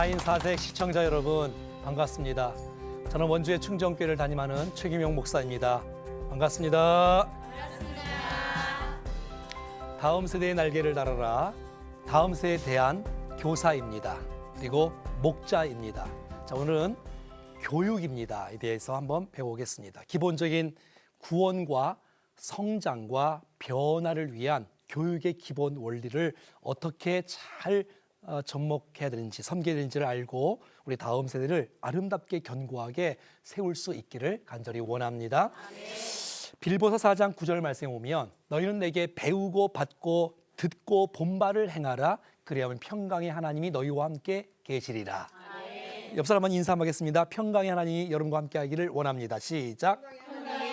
4인 4색 시청자 여러분 반갑습니다. 저는 원주의 충정교회를 담임하는 최기명 목사입니다. 반갑습니다. 다음 세대의 날개를 달아라. 다음 세대에 대한 교사입니다. 그리고 목자입니다. 자, 오늘은 교육입니다.에 대해서 한번 배워보겠습니다. 기본적인 구원과 성장과 변화를 위한 교육의 기본 원리를 어떻게 잘 어, 접목해야 되는지 섬겨야 되는지를 알고 우리 다음 세대를 아름답게 견고하게 세울 수 있기를 간절히 원합니다. 빌보서 4장 9절 말씀에 보면 너희는 내게 배우고 받고 듣고 본바를 행하라 그리하면 평강의 하나님이 너희와 함께 계시리라. 옆 사람 한번 인사 한번 하겠습니다. 평강의 하나님이 여러분과 함께 하기를 원합니다. 시작. 평강의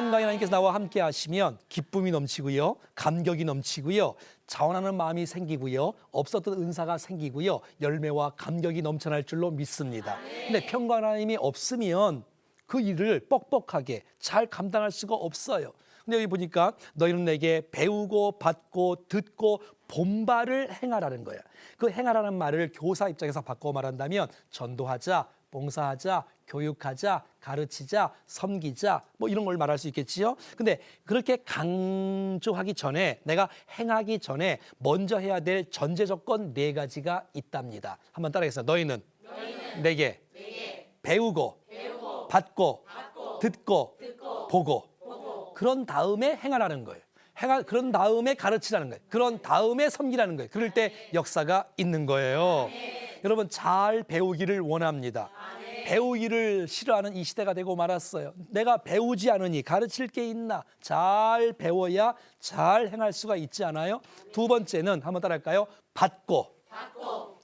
하나님께서 나와 함께 하시면 기쁨이 넘치고요. 감격이 넘치고요. 자원하는 마음이 생기고요. 없었던 은사가 생기고요. 열매와 감격이 넘쳐날 줄로 믿습니다. 근데 평강 하나님이 없으면 그 일을 뻑뻑하게 잘 감당할 수가 없어요. 근데 여기 보니까 너희는 내게 배우고 받고 듣고 본바를 행하라는 거예요. 그 행하라는 말을 교사 입장에서 바꿔 말한다면 전도하자, 봉사하자, 교육하자, 가르치자, 섬기자 뭐 이런 걸 말할 수 있겠지요. 근데 그렇게 강조하기 전에 내가 행하기 전에 먼저 해야 될 전제 조건 네 가지가 있답니다. 한번 따라하겠습니다. 너희는, 내게, 배우고, 받고, 듣고, 보고. 그런 다음에 행하라는 거예요. 행하 그런 다음에 가르치라는 거예요. 그런 다음에 섬기라는 거예요. 그럴 때 역사가 있는 거예요. 여러분 잘 배우기를 원합니다. 배우기를 싫어하는 이 시대가 되고 말았어요. 내가 배우지 않으니 가르칠 게 있나? 잘 배워야 잘 행할 수가 있지 않아요? 두 번째는 한번 따라할까요? 받고.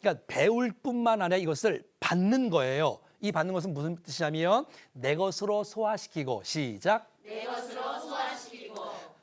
그러니까 배울 뿐만 아니라 이것을 받는 거예요. 이 받는 것은 무슨 뜻이냐면 내 것으로 소화시키고 시작.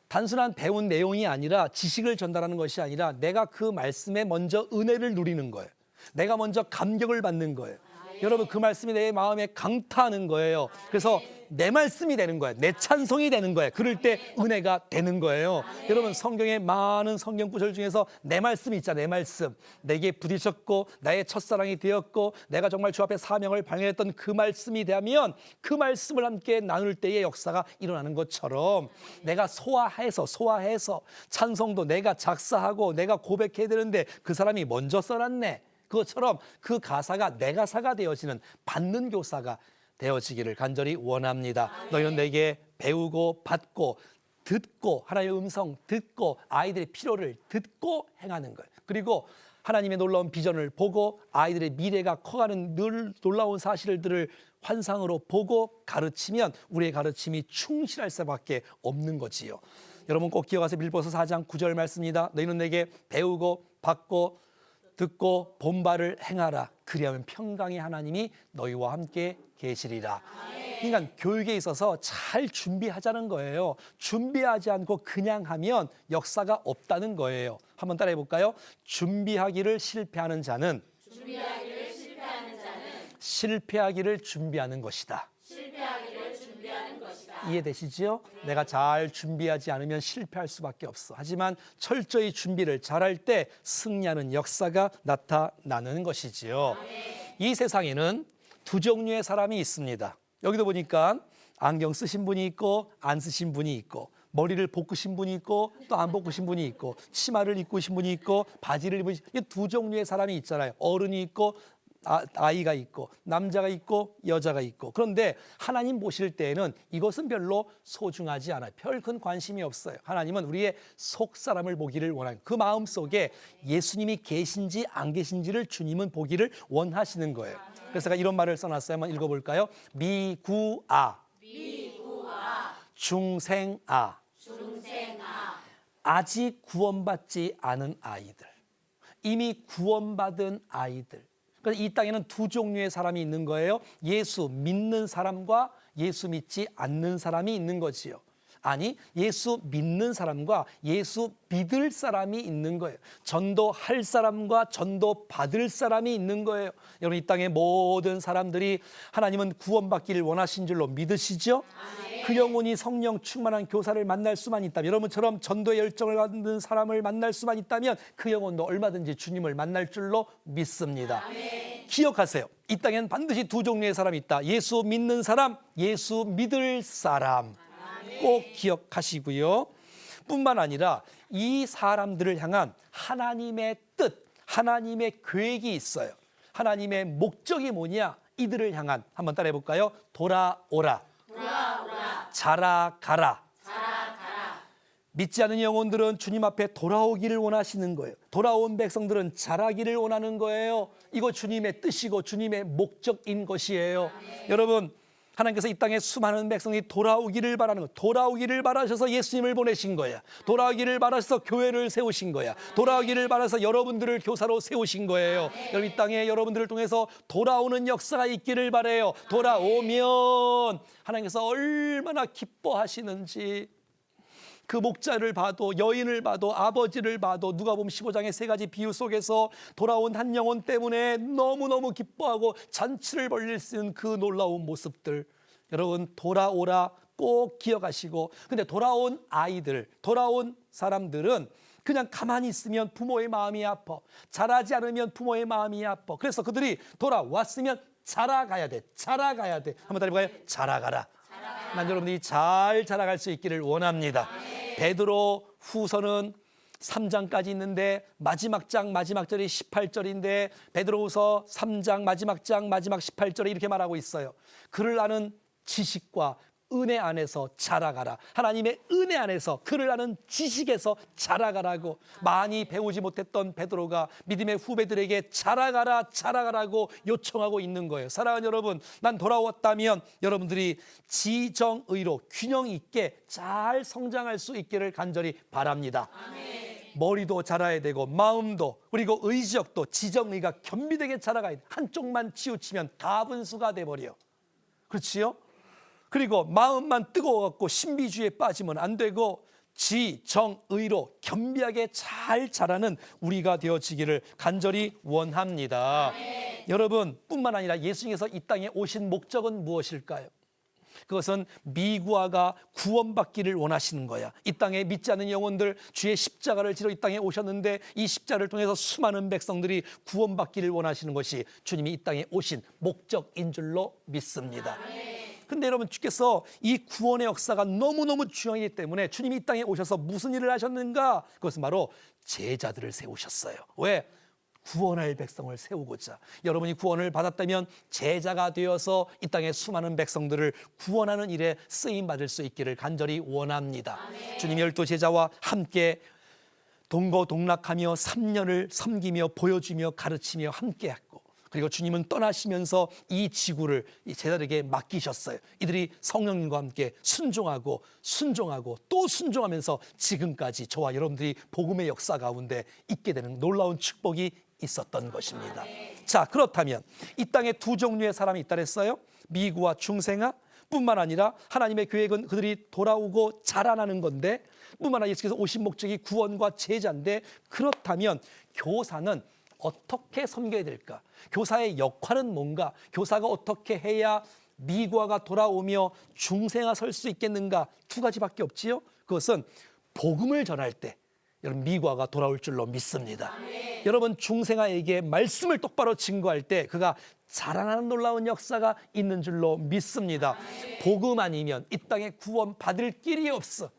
단순한 배운 내용이 아니라 지식을 전달하는 것이 아니라 내가 그 말씀에 먼저 은혜를 누리는 거예요. 내가 먼저 감격을 받는 거예요. 여러분 그 말씀이 내 마음에 강타하는 거예요. 그래서 내 말씀이 되는 거예요. 내 찬송이 되는 거예요. 그럴 때 은혜가 되는 거예요. 여러분 성경의 많은 성경 구절 중에서 내 말씀이 있잖아요. 내 말씀. 내게 부딪혔고 나의 첫사랑이 되었고 내가 정말 주 앞에 사명을 발견했던 그 말씀이 되면 그 말씀을 함께 나눌 때의 역사가 일어나는 것처럼 내가 소화해서 소화해서 찬송도 내가 작사하고 내가 고백해야 되는데 그 사람이 먼저 써놨네. 그것처럼 그 가사가 내 가사가 되어지는 받는 교사가 되어지기를 간절히 원합니다. 너희는 내게 배우고 받고 듣고 하나님의 음성 듣고 아이들의 필요를 듣고 행하는 거예요. 그리고 하나님의 놀라운 비전을 보고 아이들의 미래가 커가는 늘 놀라운 사실들을 환상으로 보고 가르치면 우리의 가르침이 충실할 수밖에 없는 거지요. 여러분 꼭 기억하세요. 빌보서 4장 9절 말씀입니다. 너희는 내게 배우고 받고 듣고 본바를 행하라. 그리하면 평강의 하나님이 너희와 함께 계시리라. 그러니까 교육에 있어서 잘 준비하자는 거예요. 준비하지 않고 그냥 하면 역사가 없다는 거예요. 한번 따라해 볼까요? 준비하기를 실패하는 자는 준비하기를 실패하는 자는 실패하기를 준비하는 것이다. 실패하기를 이해되시지요? 내가 잘 준비하지 않으면 실패할 수밖에 없어. 하지만 철저히 준비를 잘할 때 승리하는 역사가 나타나는 것이지요. 이 세상에는 두 종류의 사람이 있습니다. 여기도 보니까 안경 쓰신 분이 있고 안 쓰신 분이 있고 머리를 볶으신 분이 있고 또 안 볶으신 분이 있고 치마를 입고 오신 분이 있고 바지를 입으신 두 종류의 사람이 있잖아요. 어른이 있고 아, 이가 있고 남자가 있고 여자가 있고 그런데 하나님 보실 때에는 이것은 별로 소중하지 않아요. 별 큰 관심이 없어요. 하나님은 우리의 속 사람을 보기를 원하는 그 마음 속에 예수님이 계신지 안 계신지를 주님은 보기를 원하시는 거예요. 그래서 제가 이런 말을 써놨어요. 한번 읽어볼까요? 미구아, 중생아, 중생아 아직 구원받지 않은 아이들, 이미 구원받은 아이들. 그래서 이 땅에는 두 종류의 사람이 있는 거예요. 예수 믿는 사람과 예수 믿지 않는 사람이 있는 거지요. 아니, 예수 믿는 사람과 예수 믿을 사람이 있는 거예요. 전도할 사람과 전도 받을 사람이 있는 거예요. 여러분, 이 땅의 모든 사람들이 하나님은 구원받기를 원하신 줄로 믿으시죠? 그 영혼이 성령 충만한 교사를 만날 수만 있다면 여러분처럼 전도의 열정을 갖는 사람을 만날 수만 있다면 그 영혼도 얼마든지 주님을 만날 줄로 믿습니다. 기억하세요. 이 땅엔 반드시 두 종류의 사람이 있다. 예수 믿는 사람, 예수 믿을 사람. 꼭 기억하시고요. 뿐만 아니라 이 사람들을 향한 하나님의 뜻, 하나님의 계획이 있어요. 하나님의 목적이 뭐냐? 이들을 향한 한번 따라해 볼까요? 돌아오라. 자라가라. 자라가라 믿지 않는 영혼들은 주님 앞에 돌아오기를 원하시는 거예요. 돌아온 백성들은 자라기를 원하는 거예요. 이거 주님의 뜻이고 주님의 목적인 것이에요. 여러분, 하나님께서 이 땅에 수많은 백성이 돌아오기를 바라는 거. 돌아오기를 바라셔서 예수님을 보내신 거야. 돌아오기를 바라셔서 교회를 세우신 거야. 돌아오기를 바라서 여러분들을 교사로 세우신 거예요. 여러분 이 땅에 여러분들을 통해서 돌아오는 역사가 있기를 바래요. 돌아오면 하나님께서 얼마나 기뻐하시는지 그 목자를 봐도 여인을 봐도 아버지를 봐도 누가 보면 15장의 세 가지 비유 속에서 돌아온 한 영혼 때문에 너무너무 기뻐하고 잔치를 벌릴 수 있는 그 놀라운 모습들. 여러분 돌아오라 꼭 기억하시고 근데 돌아온 아이들 돌아온 사람들은 그냥 가만히 있으면 부모의 마음이 아파. 자라지 않으면 부모의 마음이 아파. 그래서 그들이 돌아왔으면 자라가야 돼. 자라가야 돼. 한번 따라해 볼까요. 자라가라 난 여러분들이 잘 자라갈 수 있기를 원합니다. 베드로 후서는 3장까지 있는데 마지막 장 마지막 절이 18절인데 베드로후서 3장 마지막 장 마지막 18절에 이렇게 말하고 있어요. 그를 아는 지식과 은혜 안에서 자라가라. 하나님의 은혜 안에서 그를 아는 지식에서 자라가라고 많이 배우지 못했던 베드로가 믿음의 후배들에게 자라가라 자라가라고 요청하고 있는 거예요. 사랑하는 여러분, 난 돌아왔다면 여러분들이 지정의로 균형 있게 잘 성장할 수 있기를 간절히 바랍니다. 머리도 자라야 되고 마음도 그리고 의지력도 지정의가 겸비되게 자라가야 돼. 한쪽만 치우치면 가분수가 돼 버려. 그렇지요? 그리고 마음만 뜨거워갖고 신비주의에 빠지면 안 되고 지 정 의로 겸비하게 잘 자라는 우리가 되어지기를 간절히 원합니다. 여러분 뿐만 아니라 예수님께서 이 땅에 오신 목적은 무엇일까요? 그것은 미구아가 구원받기를 원하시는 거야. 이 땅에 믿지 않는 영혼들 주의 십자가를 지러 이 땅에 오셨는데 이 십자를 통해서 수많은 백성들이 구원받기를 원하시는 것이 주님이 이 땅에 오신 목적인 줄로 믿습니다. 근데 여러분 주께서 이 구원의 역사가 너무너무 중요하기 때문에 주님이 이 땅에 오셔서 무슨 일을 하셨는가? 그것은 바로 제자들을 세우셨어요. 왜? 구원할 백성을 세우고자 여러분이 구원을 받았다면 제자가 되어서 이 땅의 수많은 백성들을 구원하는 일에 쓰임 받을 수 있기를 간절히 원합니다. 주님 열두 제자와 함께 동거동락하며 3년을 섬기며 보여주며 가르치며 함께했고 그리고 주님은 떠나시면서 이 지구를 이 제자들에게 맡기셨어요. 이들이 성령님과 함께 순종하고 순종하고 또 순종하면서 지금까지 저와 여러분들이 복음의 역사 가운데 있게 되는 놀라운 축복이 있었던 것입니다. 자, 그렇다면 이 땅에 두 종류의 사람이 있다 그랬어요. 미구와 중생아 뿐만 아니라 하나님의 계획은 그들이 돌아오고 자라나는 건데 뿐만 아니라 예수께서 오신 목적이 구원과 제자인데 그렇다면 교사는 어떻게 섬겨야 될까? 교사의 역할은 뭔가? 교사가 어떻게 해야 미구아가 돌아오며 중생아 설 수 있겠는가? 두 가지밖에 없지요. 그것은 복음을 전할 때 여러분 미과가 돌아올 줄로 믿습니다. 여러분 중생아에게 말씀을 똑바로 증거할 때 그가 자라나는 놀라운 역사가 있는 줄로 믿습니다. 복음 아니면 이 땅에 구원 받을 길이 없어.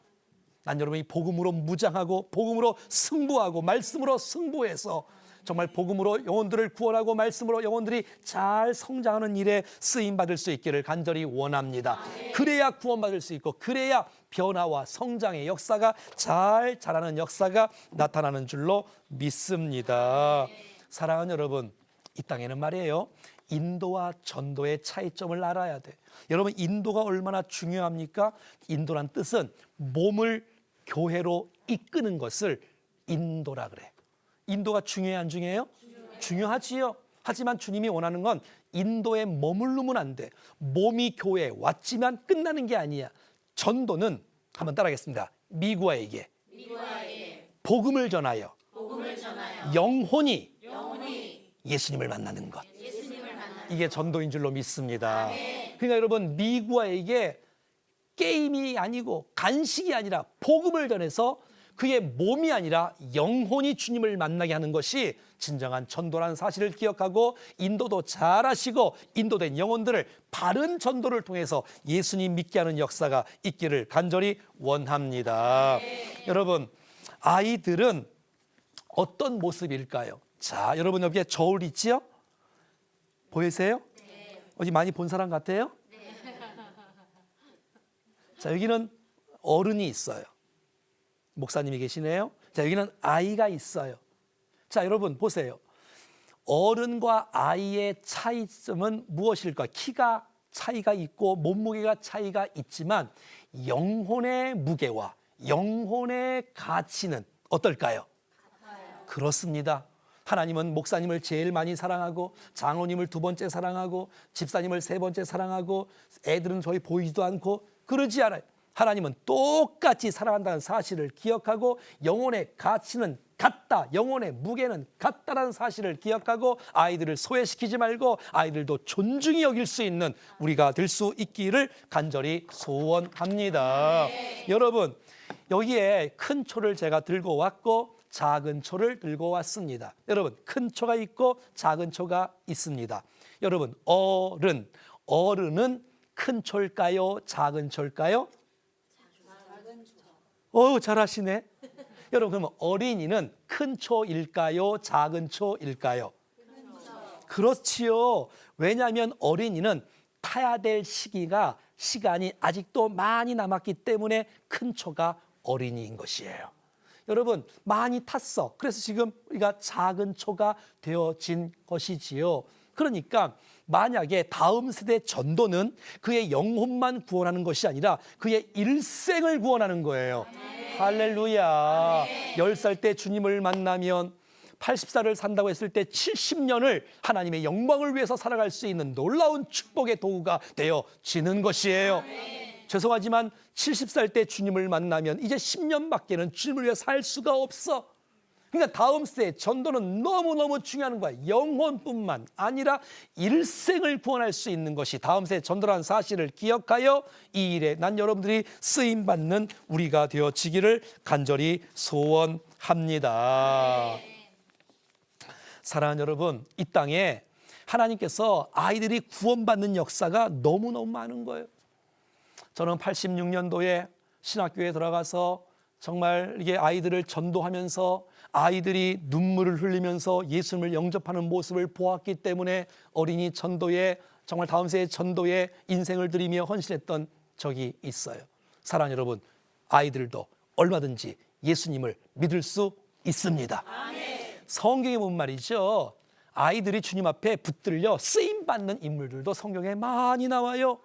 난 여러분이 복음으로 무장하고 복음으로 승부하고 말씀으로 승부해서 정말 복음으로 영혼들을 구원하고 말씀으로 영혼들이 잘 성장하는 일에 쓰임 받을 수 있기를 간절히 원합니다. 그래야 구원받을 수 있고 그래야 변화와 성장의 역사가 잘 자라는 역사가 나타나는 줄로 믿습니다. 사랑하는 여러분, 이 땅에는 말이에요. 인도와 전도의 차이점을 알아야 돼. 여러분 인도가 얼마나 중요합니까? 인도란 뜻은 몸을 교회로 이끄는 것을 인도라 그래. 인도가 중요해 안 중요해요? 중요하지요. 하지만 주님이 원하는 건 인도에 머물르면 안 돼. 몸이 교회에 왔지만 끝나는 게 아니야. 전도는 한번 따라하겠습니다. 미구아에게 복음을 전하여 복음을 전하여 영혼이 영혼이 예수님을 만나는 것. 예수님을 만나 이게 전도인 줄로 믿습니다. 그러니까 여러분 미구아에게 게임이 아니고 간식이 아니라 복음을 전해서 그의 몸이 아니라 영혼이 주님을 만나게 하는 것이 진정한 전도라는 사실을 기억하고 인도도 잘하시고 인도된 영혼들을 바른 전도를 통해서 예수님 믿게 하는 역사가 있기를 간절히 원합니다. 여러분 아이들은 어떤 모습일까요? 자, 여러분 여기에 저울 있지요? 보이세요? 어디 많이 본 사람 같아요? 자, 여기는 어른이 있어요. 목사님이 계시네요. 자, 여기는 아이가 있어요. 자, 여러분 보세요. 어른과 아이의 차이점은 무엇일까? 키가 차이가 있고 몸무게가 차이가 있지만 영혼의 무게와 영혼의 가치는 어떨까요? 그렇습니다. 하나님은 목사님을 제일 많이 사랑하고 장로님을 두 번째 사랑하고 집사님을 세 번째 사랑하고 애들은 저희 보이지도 않고 그러지 않아요. 하나님은 똑같이 사랑한다는 사실을 기억하고 영혼의 가치는 같다. 영혼의 무게는 같다라는 사실을 기억하고 아이들을 소외시키지 말고 아이들도 존중히 여길 수 있는 우리가 될 수 있기를 간절히 소원합니다. 여러분, 여기에 큰 초를 제가 들고 왔고 작은 초를 들고 왔습니다. 여러분, 큰 초가 있고 작은 초가 있습니다. 여러분, 어른, 어른은 큰 초일까요? 작은 초일까요? 어우, 잘하시네. 여러분, 그러면 어린이는 큰 초일까요? 작은 초일까요? 그렇지요. 왜냐하면 어린이는 타야 될 시기가 시간이 아직도 많이 남았기 때문에 큰 초가 어린이인 것이에요. 여러분 많이 탔어. 그래서 지금 우리가 작은 초가 되어진 것이지요. 그러니까 만약에 다음 세대 전도는 그의 영혼만 구원하는 것이 아니라 그의 일생을 구원하는 거예요. 할렐루야. 열 살 때 주님을 만나면 80살을 산다고 했을 때 70년을 하나님의 영광을 위해서 살아갈 수 있는 놀라운 축복의 도구가 되어지는 것이에요. 죄송하지만 70살 때 주님을 만나면 이제 10년밖에는 주님을 위해 살 수가 없어. 그러니까 다음 세대 전도는 너무너무 중요한 거야. 영혼뿐만 아니라 일생을 구원할 수 있는 것이 다음 세대 전도라는 사실을 기억하여 이 일에 난 여러분들이 쓰임 받는 우리가 되어지기를 간절히 소원합니다. 사랑하는 여러분, 이 땅에 하나님께서 아이들이 구원받는 역사가 너무너무 많은 거예요. 저는 86년도에 신학교에 들어가서 정말 이게 아이들을 전도하면서 아이들이 눈물을 흘리면서 예수님을 영접하는 모습을 보았기 때문에 어린이 전도에 정말 다음 세대 전도에 인생을 들이며 헌신했던 적이 있어요. 사랑 여러분, 아이들도 얼마든지 예수님을 믿을 수 있습니다. 성경에 보면 말이죠. 아이들이 주님 앞에 붙들려 쓰임 받는 인물들도 성경에 많이 나와요.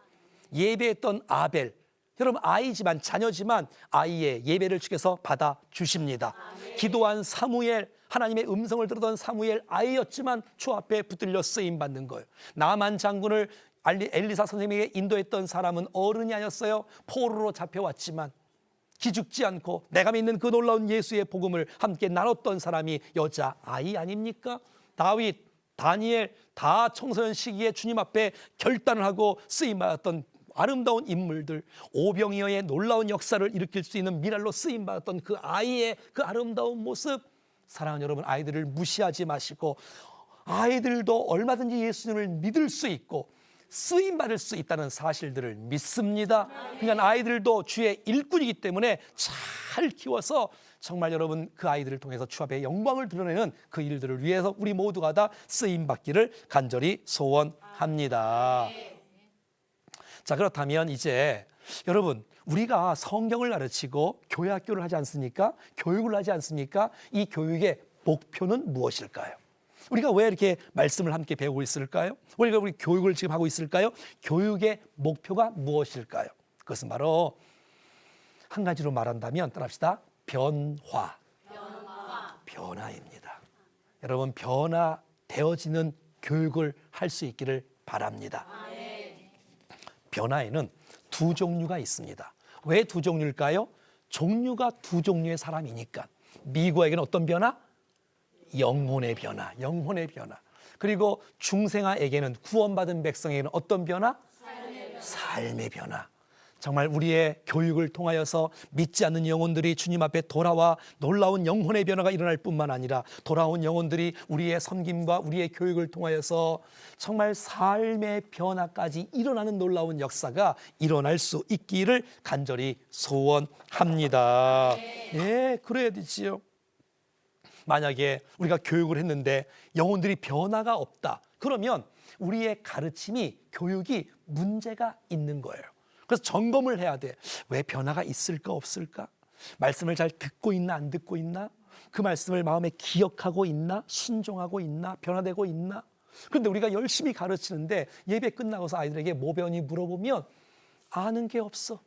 예배했던 아벨. 여러분 아이지만 자녀지만 아이의 예배를 주께서 받아 주십니다. 기도한 사무엘 하나님의 음성을 들었던 사무엘 아이였지만 주 앞에 붙들려 쓰임 받는 거예요. 나만 장군을 엘리사 선생님에게 인도했던 사람은 어른이 아니었어요. 포로로 잡혀왔지만 기죽지 않고 내가 믿는 그 놀라운 예수의 복음을 함께 나눴던 사람이 여자 아이 아닙니까? 다윗, 다니엘 다 청소년 시기에 주님 앞에 결단을 하고 쓰임 받았던 아름다운 인물들 오병이어의 놀라운 역사를 일으킬 수 있는 미랄로 쓰임 받았던 그 아이의 그 아름다운 모습 사랑하는 여러분 아이들을 무시하지 마시고 아이들도 얼마든지 예수님을 믿을 수 있고 쓰임 받을 수 있다는 사실들을 믿습니다. 그러니까 아이들도 주의 일꾼이기 때문에 잘 키워서 정말 여러분 그 아이들을 통해서 주 앞에 영광을 드러내는 그 일들을 위해서 우리 모두가 다 쓰임 받기를 간절히 소원합니다. 자 그렇다면 이제 여러분 우리가 성경을 가르치고 교회 학교를 하지 않습니까? 교육을 하지 않습니까? 이 교육의 목표는 무엇일까요? 우리가 왜 이렇게 말씀을 함께 배우고 있을까요? 우리가 우리 교육을 지금 하고 있을까요? 교육의 목표가 무엇일까요? 그것은 바로 한 가지로 말한다면 따라합시다. 변화. 변화입니다. 여러분 변화되어지는 교육을 할 수 있기를 바랍니다. 변화에는 두 종류가 있습니다. 왜 두 종류일까요? 종류가 두 종류의 사람이니까. 미국에게는 어떤 변화? 영혼의 변화, 영혼의 변화. 그리고 중생아에게는 구원받은 백성에게는 어떤 변화? 삶의 변화. 정말 우리의 교육을 통하여서 믿지 않는 영혼들이 주님 앞에 돌아와 놀라운 영혼의 변화가 일어날 뿐만 아니라 돌아온 영혼들이 우리의 섬김과 우리의 교육을 통하여서 정말 삶의 변화까지 일어나는 놀라운 역사가 일어날 수 있기를 간절히 소원합니다. 예, 그래야 되지요. 만약에 우리가 교육을 했는데 영혼들이 변화가 없다. 그러면 우리의 가르침이 교육이 문제가 있는 거예요. 그래서 점검을 해야 돼. 왜 변화가 있을까 없을까? 말씀을 잘 듣고 있나 안 듣고 있나? 그 말씀을 마음에 기억하고 있나? 순종하고 있나? 변화되고 있나? 그런데 우리가 열심히 가르치는데 예배 끝나고서 아이들에게 뭐 배우니 물어보면 아는 게 없어.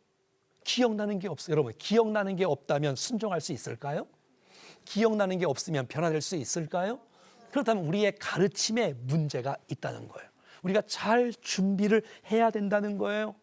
기억나는 게 없어. 여러분, 기억나는 게 없다면 순종할 수 있을까요? 기억나는 게 없으면 변화될 수 있을까요? 그렇다면 우리의 가르침에 문제가 있다는 거예요. 우리가 잘 준비를 해야 된다는 거예요.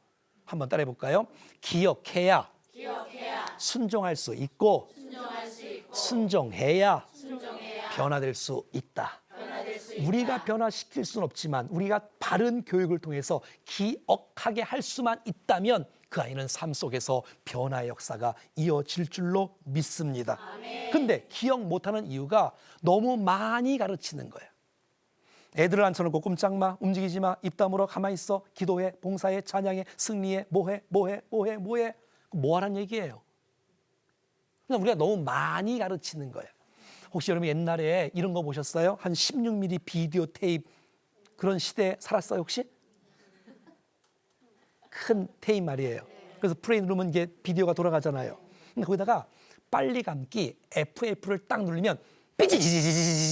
한번 따라해 볼까요? 기억해야 기억해야 순종할 수 있고 순종할 수 있고 순종해야 순종해야 변화될 수 있다. 변화될 수 있다. 우리가 변화시킬 수는 없지만 우리가 바른 교육을 통해서 기억하게 할 수만 있다면 그 아이는 삶 속에서 변화의 역사가 이어질 줄로 믿습니다. 근데 기억 못하는 이유가 너무 많이 가르치는 거예요. 애들을 앉혀놓고 꼼짝 마, 움직이지 마, 입 다물어 가만히 있어, 기도해, 봉사해, 찬양해, 승리해, 뭐해, 뭐해, 뭐해, 뭐해, 뭐하란 얘기예요. 그냥 우리가 너무 많이 가르치는 거예요. 혹시 여러분 옛날에 이런 거 보셨어요? 한 16mm 비디오 테이프 그런 시대에 살았어요 혹시? 큰 테이프 말이에요. 그래서 누르면 이게 비디오가 돌아가잖아요. 근데 거기다가 빨리 감기 FF를 딱 누르면 삐지지지지지지지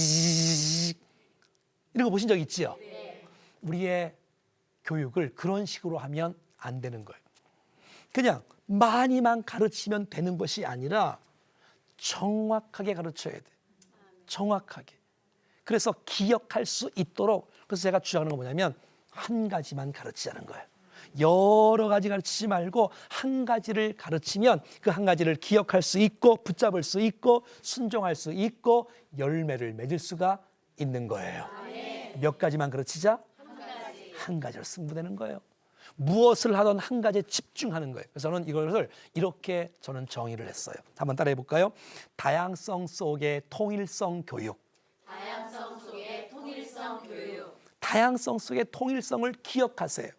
이런 거 보신 적 있지요? 우리의 교육을 그런 식으로 하면 안 되는 거예요. 그냥 많이만 가르치면 되는 것이 아니라 정확하게 가르쳐야 돼. 정확하게. 그래서 기억할 수 있도록 그래서 제가 주장하는 건 뭐냐면 한 가지만 가르치자는 거예요. 여러 가지 가르치지 말고 한 가지를 가르치면 그 한 가지를 기억할 수 있고 붙잡을 수 있고 순종할 수 있고 열매를 맺을 수가 있는 거예요. 몇 가지만 가르치자? 한 가지로 승부되는 거예요. 무엇을 하던 한 가지에 집중하는 거예요. 그래서 저는 이것을 이렇게 저는 정의를 했어요. 한번 따라해 볼까요? 다양성 속의 통일성 교육. 다양성 속의 통일성 교육. 다양성 속의 통일성을 기억하세요.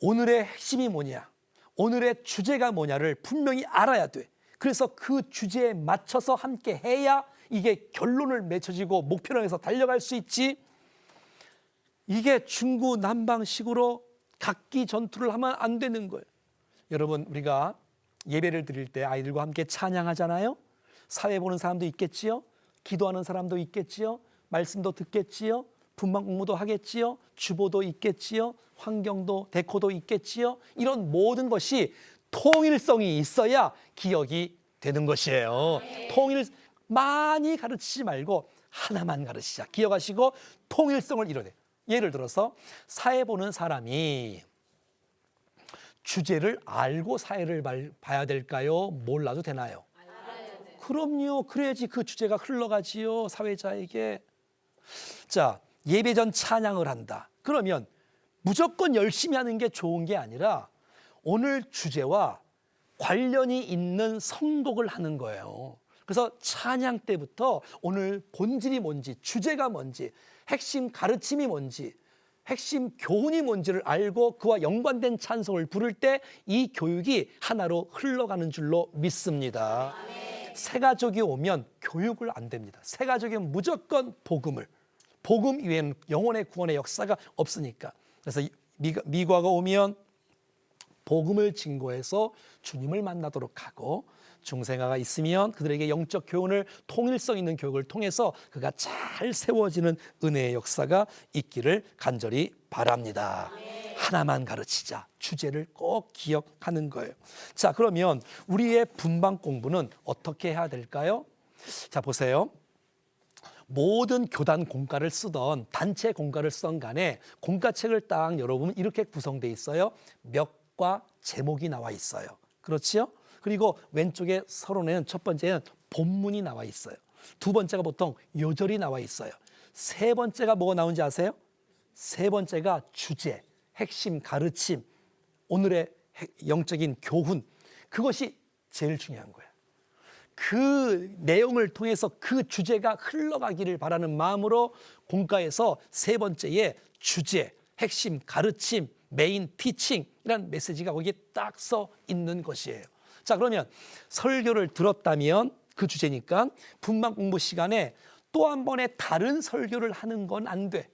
오늘의 핵심이 뭐냐? 오늘의 주제가 뭐냐를 분명히 알아야 돼. 그래서 그 주제에 맞춰서 함께 해야 이게 결론을 맺혀지고 목표를 향해서 달려갈 수 있지. 이게 중구 난방식으로 각기 전투를 하면 안 되는 거예요. 여러분 우리가 예배를 드릴 때 아이들과 함께 찬양하잖아요. 사회 보는 사람도 있겠지요. 기도하는 사람도 있겠지요. 말씀도 듣겠지요. 분만 공부도 하겠지요. 주보도 있겠지요. 환경도 데코도 있겠지요. 이런 모든 것이 통일성이 있어야 기억이 되는 것이에요. 통일 많이 가르치지 말고 하나만 가르치자. 기억하시고 통일성을 이뤄내. 예를 들어서 사회 보는 사람이 주제를 알고 사회를 말- 봐야 될까요? 몰라도 되나요? 그럼요. 그래야지 그 주제가 흘러가지요. 사회자에게. 자, 예배 전 찬양을 한다. 그러면 무조건 열심히 하는 게 좋은 게 아니라 오늘 주제와 관련이 있는 선곡을 하는 거예요. 그래서 찬양 때부터 오늘 본질이 뭔지, 주제가 뭔지, 핵심 가르침이 뭔지, 핵심 교훈이 뭔지를 알고 그와 연관된 찬송을 부를 때 이 교육이 하나로 흘러가는 줄로 믿습니다. 새 가족이 오면 교육을 안 됩니다. 새 가족이면 무조건 복음을. 복음 이외에는 영혼의 구원의 역사가 없으니까. 그래서 이- 미- 미과가 오면 복음을 증거해서 주님을 만나도록 하고 중생아가 있으면 그들에게 영적 교훈을 통일성 있는 교육을 통해서 그가 잘 세워지는 은혜의 역사가 있기를 간절히 바랍니다. 하나만 가르치자. 주제를 꼭 기억하는 거예요. 자, 그러면 우리의 분방 공부는 어떻게 해야 될까요? 자, 보세요. 모든 교단 공과를 쓰던 단체 공과를 쓰던 간에 공과책을 딱 열어보면 이렇게 구성돼 있어요. 몇과 제목이 나와 있어요. 그렇지요? 그리고 왼쪽에 서론에는 첫 번째는 본문이 나와 있어요. 두 번째가 보통 요절이 나와 있어요. 세 번째가 뭐가 나오는지 아세요? 세 번째가 주제, 핵심 가르침, 오늘의 해- 영적인 교훈 그것이 제일 중요한 거야. 그 내용을 통해서 그 주제가 흘러가기를 바라는 마음으로 공과에서 세 번째의 주제, 핵심, 가르침, 메인 티칭이라는 메시지가 거기에 딱 써 있는 것이에요. 자, 그러면 설교를 들었다면 그 주제니까 분만 공부 시간에 또 한 번의 다른 설교를 하는 건 안 돼.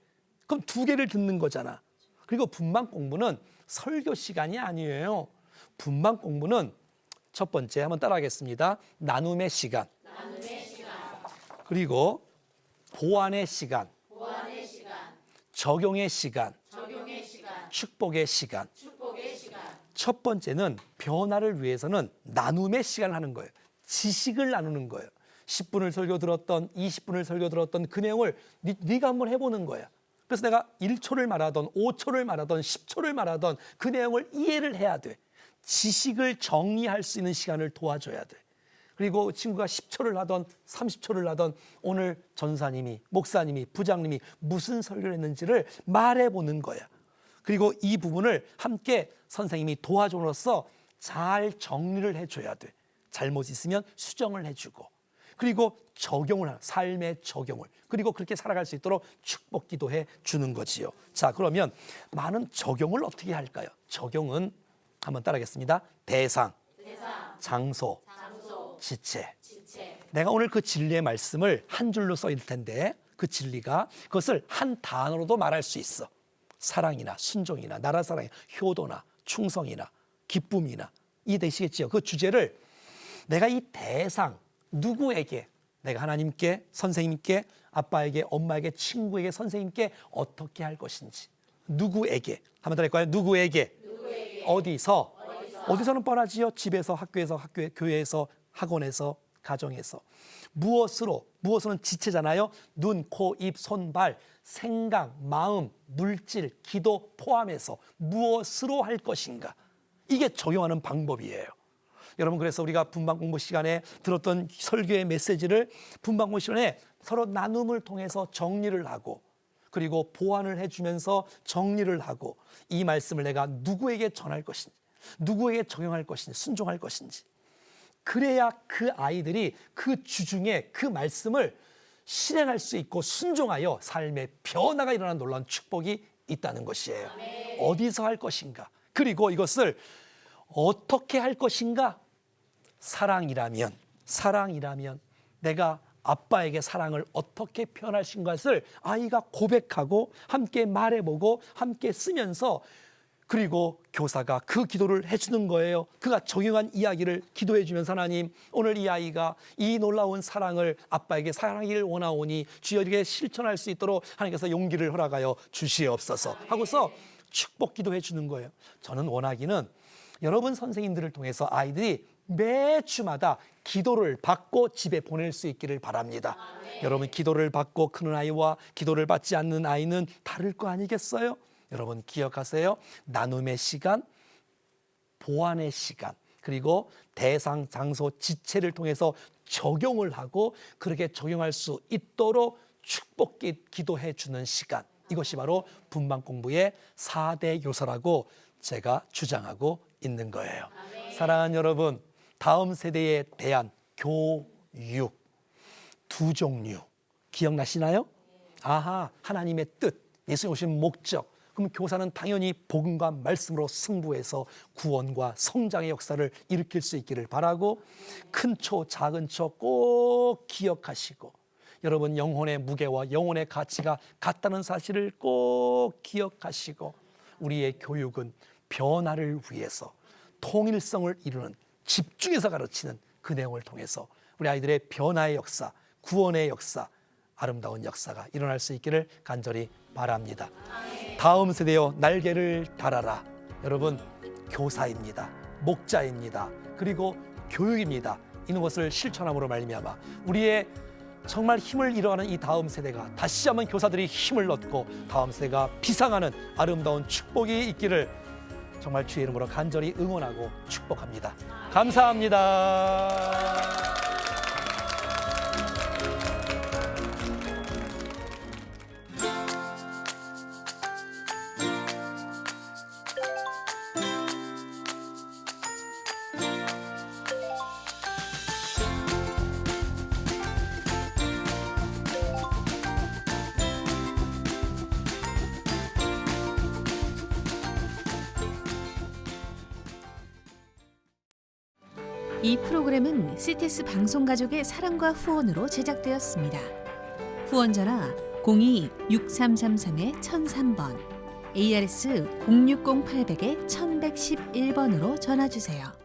그럼 두 개를 듣는 거잖아. 그리고 분만 공부는 설교 시간이 아니에요. 분만 공부는 첫 번째 한번 따라하겠습니다. 나눔의 시간. 그리고 보완의 시간. 보완의 시간, 적용의 시간. 적용의 시간, 축복의 시간. 축복의 시간, 첫 번째는 변화를 위해서는 나눔의 시간을 하는 거예요. 지식을 나누는 거예요. 10분을 설교 들었던 20분을 설교 들었던 그 내용을 네, 네가 한번 해보는 거야. 그래서 내가 1초를 말하던 5초를 말하던 10초를 말하던 그 내용을 이해를 해야 돼. 지식을 정리할 수 있는 시간을 도와줘야 돼. 그리고 친구가 10초를 하던 30초를 하던 오늘 전사님이 목사님이 부장님이 무슨 설교를 했는지를 말해 보는 거야. 그리고 이 부분을 함께 선생님이 도와줌으로써 잘 정리를 해줘야 돼. 잘못 있으면 수정을 해주고 그리고 적용을 하는 삶의 적용을 그리고 그렇게 살아갈 수 있도록 축복 기도해 주는 거지요. 자 그러면 많은 적용을 어떻게 할까요? 적용은 한번 따라하겠습니다. 대상, 대상, 장소, 장소, 지체. 지체, 내가 오늘 그 진리의 말씀을 한 줄로 써 있을 텐데 그 진리가 그것을 한 단어로도 말할 수 있어. 사랑이나 순종이나 나라 사랑이나 효도나 충성이나 기쁨이나 이해되시겠지요? 그 주제를 내가 이 대상 누구에게 내가 하나님께 선생님께 아빠에게 엄마에게 친구에게 선생님께 어떻게 할 것인지 누구에게 한번 더 할까요? 누구에게 어디서 어디서는 뻔하지요. 집에서 학교에서 학교에 교회에서 학원에서 가정에서 무엇으로 무엇으로는 지체잖아요. 눈, 코, 입, 손, 발, 생각, 마음, 물질, 기도 포함해서 무엇으로 할 것인가. 이게 적용하는 방법이에요. 여러분 그래서 우리가 분방 공부 시간에 들었던 설교의 메시지를 분방 공부 시간에 서로 나눔을 통해서 정리를 하고 그리고 보완을 해주면서 정리를 하고 이 말씀을 내가 누구에게 전할 것인지 누구에게 적용할 것인지 순종할 것인지 그래야 그 아이들이 그 주중에 그 말씀을 실행할 수 있고 순종하여 삶의 변화가 일어나는 놀라운 축복이 있다는 것이에요. 어디서 할 것인가? 그리고 이것을 어떻게 할 것인가? 사랑이라면 사랑이라면 내가 아빠에게 사랑을 어떻게 표현하신 것을 아이가 고백하고 함께 말해보고 함께 쓰면서 그리고 교사가 그 기도를 해주는 거예요. 그가 적용한 이야기를 기도해 주면서 하나님 오늘 이 아이가 이 놀라운 사랑을 아빠에게 사랑하기를 원하오니 주여에게 실천할 수 있도록 하나님께서 용기를 허락하여 주시옵소서 하고서 축복 기도해 주는 거예요. 저는 원하기는 여러분 선생님들을 통해서 아이들이 매 주마다 기도를 받고 집에 보낼 수 있기를 바랍니다. 여러분 기도를 받고 크는 아이와 기도를 받지 않는 아이는 다를 거 아니겠어요? 여러분 기억하세요. 나눔의 시간, 보완의 시간, 그리고 대상, 장소, 지체를 통해서 적용을 하고 그렇게 적용할 수 있도록 축복 기- 기도해 주는 시간. 이것이 바로 분방 공부의 4대 요소라고 제가 주장하고 있는 거예요. 사랑하는 여러분, 다음 세대에 대한 교육 두 종류 기억나시나요? 아하, 하나님의 뜻, 예수님 오신 목적. 그럼 교사는 당연히 복음과 말씀으로 승부해서 구원과 성장의 역사를 일으킬 수 있기를 바라고 큰 초, 작은 초 꼭 기억하시고 여러분 영혼의 무게와 영혼의 가치가 같다는 사실을 꼭 기억하시고 우리의 교육은 변화를 위해서 통일성을 이루는 집중해서 가르치는 그 내용을 통해서 우리 아이들의 변화의 역사, 구원의 역사, 아름다운 역사가 일어날 수 있기를 간절히 바랍니다. 다음 세대여 날개를 달아라. 여러분 교사입니다. 목자입니다. 그리고 교육입니다. 이런 것을 실천함으로 말미암아 우리의 정말 힘을 잃어가는 이 다음 세대가 다시 한번 교사들이 힘을 얻고 다음 세대가 비상하는 아름다운 축복이 있기를 정말 주의 이름으로 간절히 응원하고 축복합니다. 감사합니다. 이 프로그램은 시테스 방송 가족의 사랑과 후원으로 제작되었습니다. 후원 전화 02-6333-1003번, ARS 060-800-1111번으로 전화 주세요.